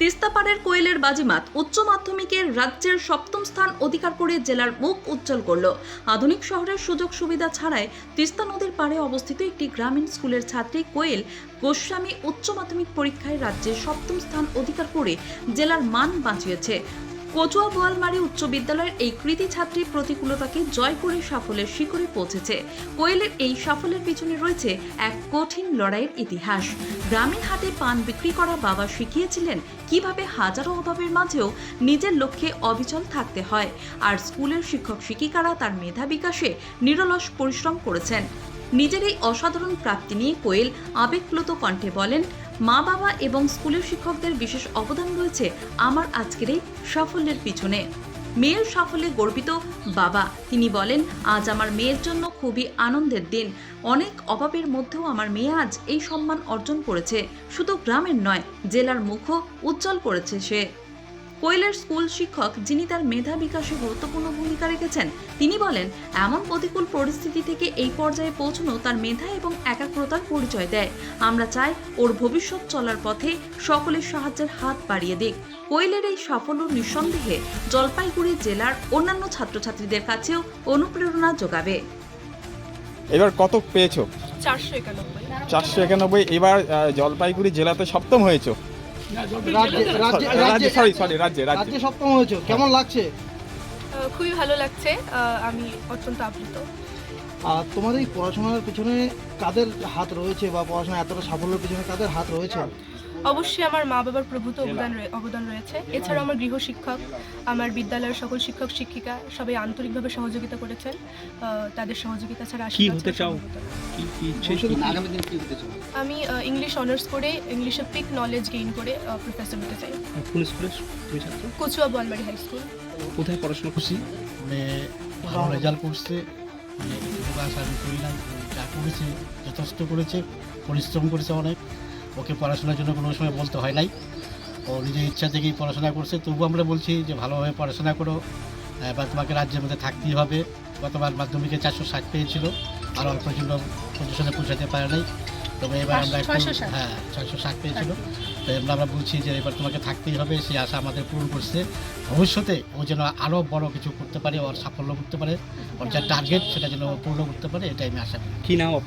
তিস্তাপাড়ের কোয়েলের বাজিমাত উচ্চ মাধ্যমিকের রাজ্যের সপ্তম স্থান অধিকার করে জেলার মুখ উজ্জ্বল করল। আধুনিক শহরের সুযোগ সুবিধা ছাড়াই তিস্তা নদীর পাড়ে অবস্থিত একটি গ্রামীণ স্কুলের ছাত্রী কোয়েল গোস্বামী উচ্চ মাধ্যমিক পরীক্ষায় রাজ্যের সপ্তম স্থান অধিকার করে জেলার মান বাঁচিয়েছে। কচুয়া বোয়ালমারি উচ্চ বিদ্যালয়ের এই কৃতি ছাত্রী প্রতিকূলতাকে জয় করে সাফল্যের শিখরে পৌঁছেছে। কোয়েলের এই সাফল্যের পিছনে রয়েছে এক কঠিন লড়াইয়ের ইতিহাস। গ্রামীণ হাটে পান বিক্রি করা বাবা শিখিয়েছিলেন কীভাবে হাজারো অভাবের মাঝেও নিজের লক্ষ্যে অবিচল থাকতে হয়। আর স্কুলের শিক্ষক শিক্ষিকারা তার মেধা বিকাশে নিরলস পরিশ্রম করেছেন। নিজের এই অসাধারণ প্রাপ্তি নিয়ে কোয়েল আবেগপ্লুত কণ্ঠে বলেন মা বাবা এবং স্কুলের শিক্ষকদের বিশেষ অবদান রয়েছে আমার আজকের এই সাফল্যের পিছনে। মেয়ের সাফল্যে গর্বিত বাবা। তিনি বলেন, আজ আমার মেয়ের জন্য খুবই আনন্দের দিন। অনেক অভাবের মধ্যেও আমার মেয়ে আজ এই সম্মান অর্জন করেছে। শুধু গ্রামের নয়, জেলার মুখও উজ্জ্বল করেছে সে। কোয়েলের স্কুল শিক্ষক যিনি তার মেধা বিকাশে গুরুত্বপূর্ণ ভূমিকা রেখেছেন তিনি বলেন এমন প্রতিকূল পরিস্থিতি থেকে এই পর্যায়ে পৌঁছানো তার মেধা এবং একাগ্রতার পরিচয় দেয়। আমরা চাই ওর ভবিষ্যৎ চলার পথে সকলের সাহায্যের হাত বাড়িয়ে দিক। কোয়েলের এই সাফল্য নিঃসন্দেহে জলপাইগুড়ি জেলার অন্যান্য ছাত্রছাত্রীদের কাছেও অনুপ্রেরণা যোগাবে। এবার কত পেয়েছ? চারশো একানব্বই। চারশো একানব্বই এবার আহ, জলপাইগুড়ি জেলাতে সপ্তম হয়েছো। রাজ্যে রাজ্যে রাজ্যে রাজ্যে সরি সরি রাজ্যে রাজ্যে রাজ্যে। সপ্তম হয়েছে? কেমন লাগছে? আহ, খুবই ভালো লাগছে। আহ, আমি অত্যন্ত আপ্লুত। আর তোমাদের এই পড়াশোনার পিছনে কাদের হাত রয়েছে বা পড়াশোনা এতটা সাফল্যের পিছনে কাদের হাত রয়েছে? অবশ্যই আমার মা বাবার প্রভূত অবদান অবদান রয়েছে। এছাড়াও আমার গৃহ শিক্ষক আমার বিদ্যালয়ের সকল শিক্ষক শিক্ষিকা সবাই আন্তরিকভাবে সহযোগিতা করেছেন। তাদের সহযোগিতা ছাড়া কি হতে চাও? আমি ইংলিশ অনার্স করে ইংলিশে পিক নলেজ গেইন করে প্রফেসর হতে চাই। কোন স্কুলের তুমি ছাত্র? কচুয়া বোয়ালমারি হাই স্কুল কোথায় পড়াশোনা করছি? ভালো রেজাল্ট করছে মানে আমি করি না যা করেছে যথেষ্ট করেছে পরিশ্রম করেছে অনেক। ওকে পড়াশোনার জন্য কোনো সময় বলতে হয় নাই। ও নিজের ইচ্ছা থেকেই পড়াশোনা করছে। তবু আমরা বলছি যে ভালোভাবে পড়াশোনা করো। এবার তোমাকে রাজ্যের মধ্যে থাকতেই হবে। গতবার মাধ্যমিকে চারশো ষাট পেয়েছিল। আর অল্প জন্য পজিশনে পৌঁছাতে পারে নাই। তবে এবার আমরা। হ্যাঁ ছয়শো ষাট পেয়েছিল। তো এবার আমরা বলছি যে এবার তোমাকে থাকতেই হবে। সেই আশা আমাদের পূরণ করছে। ভবিষ্যতে ও যেন আরও বড় কিছু করতে পারে ওর সাফল্য করতে পারে ওর যা টার্গেট সেটা যেন ও পূর্ণ করতে পারে এটাই আমি আশা করি। কি নাম আপনার?